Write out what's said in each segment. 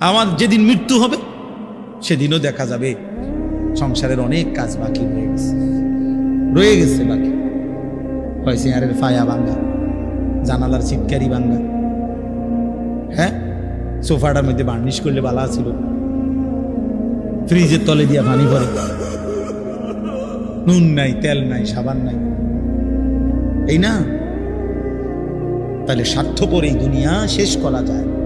আমার যেদিন মৃত্যু হবে, সেদিনও দেখা যাবে। সংসারের অনেক কাজ বাকি রয়ে গেছে। রয়ে গেছে বাকি। হয় চেয়ারের ফায়া ভাঙ্গা, জানালার চিটকারি ভাঙ্গা। হ্যাঁ? সোফাটার মধ্যে বার্নিশ করলে বালা ছিল। ফ্রিজের তলে দিয়া পানি ভরে। নুন নাই, তেল নাই, সাবান নাই। এই না? তাহলে স্বার্থপর এই দুনিয়া শেষ করা যায়।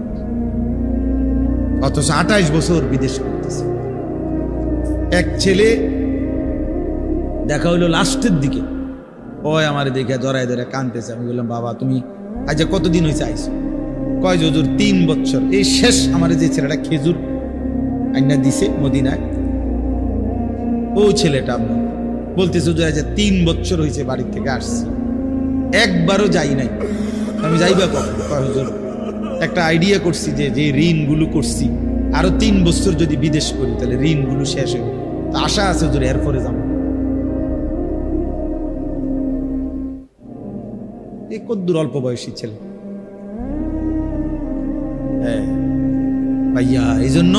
অথচ আঠাইশ বছর বিদেশ করতেছে। এক ছেলে দেখা হইল লাস্টের দিকে। ওই আমার দেখে জড়াই ধরে কানতেছে আমি বললাম, বাবা, তুমি আজ কতদিন হয়েছে আইসো কয় যজুর তিন বছর। এই শেষ আমার যে ছেলেটা খেজুর আইনা দিছে মদিনায়। ও ছেলেটা বলতেছে যে আজ তিন বছর হয়েছে বাড়ির থেকে আসছি। একবারও যাই নাই। আমি যাইবা কখন? হুজুর একটা আইডিয়া করছি যে যে ঋণগুলো করছি। আরও তিন বছর যদি বিদেশ করি, তাহলে ঋণগুলো শেষ হবে তো আশা আছে হুজুর এরপরে যাব। এই কদ্দুর অল্প বয়সী ছেলে। হ্যাঁ। ভাইয়া এই জন্য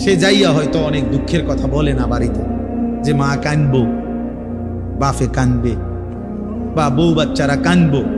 সে যাইয়া হয়তো অনেক দুঃখের কথা বলে না বাড়িতে, যে মা কানবো বাফে কানবে, বা বউ বাচ্চারা কানবো।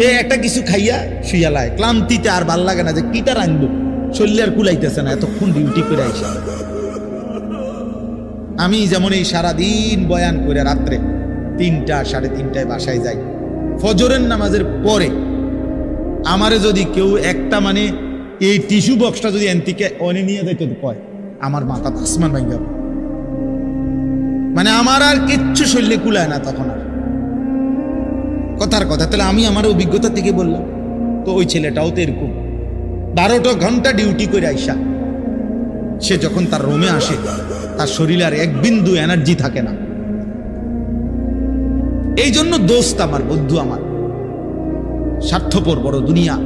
এ একটা কিছু খাইয়া শুয়ালায় ক্লান্তিতে আর ভালো লাগে না যে কিটা রাখব শরীরে আর কুলাইতেছে না, এতক্ষণ ডিউটি করে আইসা। আমি যেমন এই সারাদিন বয়ান করে রাত্রে তিনটা, সাড়ে তিনটায় বাসায় যাই। ফজরের নামাজের পরে আমারে যদি কেউ একটা মানে এই টিস্যু বক্সটা যদি এনতিকে অনে নিয়ে যেত তো কয়, আমার মাথা আসমান ভাঙ্গা মানে আমার আর কিচ্ছু শরীরে কুলায় না তখন আর। কথার কথা। তাহলে আমি আমার অভিজ্ঞতা থেকে বললাম, তো ওই ছেলেটাও তো এরকম। বারোটা ঘণ্টা ডিউটি করে আইসা, সে যখন তার রোমে আসে, তার শরীরে আর এক বিন্দু এনার্জি থাকে না। এই জন্য দোস্ত আমার, বন্ধু আমার, স্বার্থপর বড় দুনিয়া।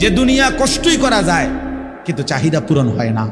যে দুনিয়া কষ্টই করা যায়, কিন্তু চাহিদা পূরণ হয় না।